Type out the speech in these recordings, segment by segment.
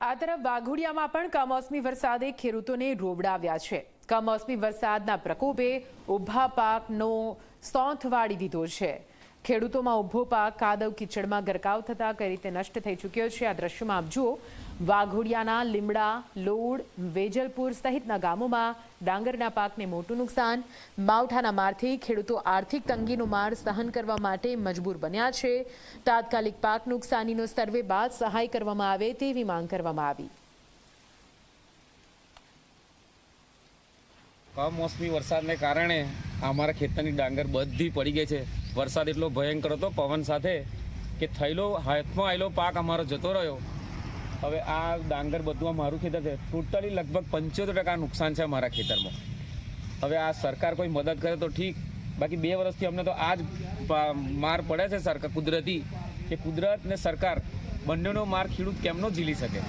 આ તરફ વાઘોડિયામાં પણ કમોસમી વરસાદે ખેડૂતોને રોવડાવ્યા છે. કમોસમી વરસાદના પ્રકોપે ઊભા પાકનો સોંથ વાળી દીધો છે. ખેડૂતોમાં ઊભો પાક, કાદવ, કીચડમાં ગરકાવ થતા કઈ રીતે નષ્ટ થઈ ચૂક્યો છે? આ દ્રશ્યમાં આપ જુઓ, વાઘોડિયાના લીમડા, લોડ, વેજલપુર સહિતના ગામોમાં ડાંગરના પાકને મોટું નુકસાન. માવઠાના મારથી ખેડૂતો આર્થિક તંગીનો માર સહન કરવા માટે મજબૂર બન્યા છે. તાત્કાલિક પાક નુકસાનીનો સર્વે બાદ સહાય કરવામાં આવે તેવી માંગ કરવામાં આવી. કમોસમી વરસાદને કારણે અમારા ખેતરની ડાંગર બધી પડી ગઈ છે. વરસાદ એટલો ભયંકર હતો, પવન સાથે, કે થયેલો હાથમાં આવેલો પાક અમારો જતો રહ્યો. હવે આ ડાંગર બધું મારું ખેતર છે. ટોટલી લગભગ પંચોતેર ટકા નુકસાન છે અમારા ખેતરમાં. હવે આ સરકાર કોઈ મદદ કરે તો ઠીક. બાકી બે વર્ષથી અમને તો આ જ માર પડે છે સરકાર, કુદરતી, કે કુદરત ને સરકાર બંનેનો માર ખેડૂત કેમનો ઝીલી શકે?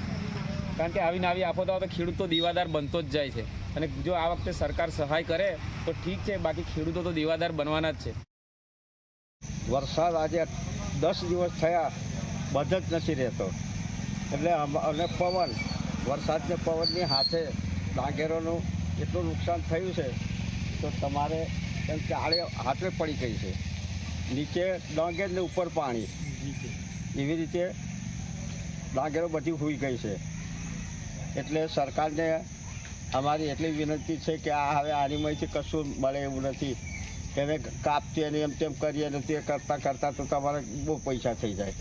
કારણ કે આવીને આવી આફતો આવે તો ખેડૂત તો દીવાદાર બનતો જ જાય છે. અને જો આ વખતે સરકાર સહાય કરે તો ઠીક છે, બાકી ખેડૂતો તો દીવાદાર બનવાના જ છે. વરસાદ આજે દસ દિવસ થયા, બંધ જ નથી રહેતો. એટલે અને પવન, વરસાદને પવનની હાથે ડાંગેરોનું એટલું નુકસાન થયું છે, તો તમારે એમ કે હાથે પડી ગઈ છે. નીચે ડાંગેર ને ઉપર પાણી. એવી રીતે ડાંગેરો બધી હોઈ ગઈ છે. એટલે સરકારને અમારી એટલી વિનંતી છે કે આ હવે આનીમાંથી કશું મળે એવું નથી. હવે કાપીએ ને એમ તેમ કરીએ ને તે કરતાં કરતાં તો તમારે બહુ પૈસા થઈ જાય.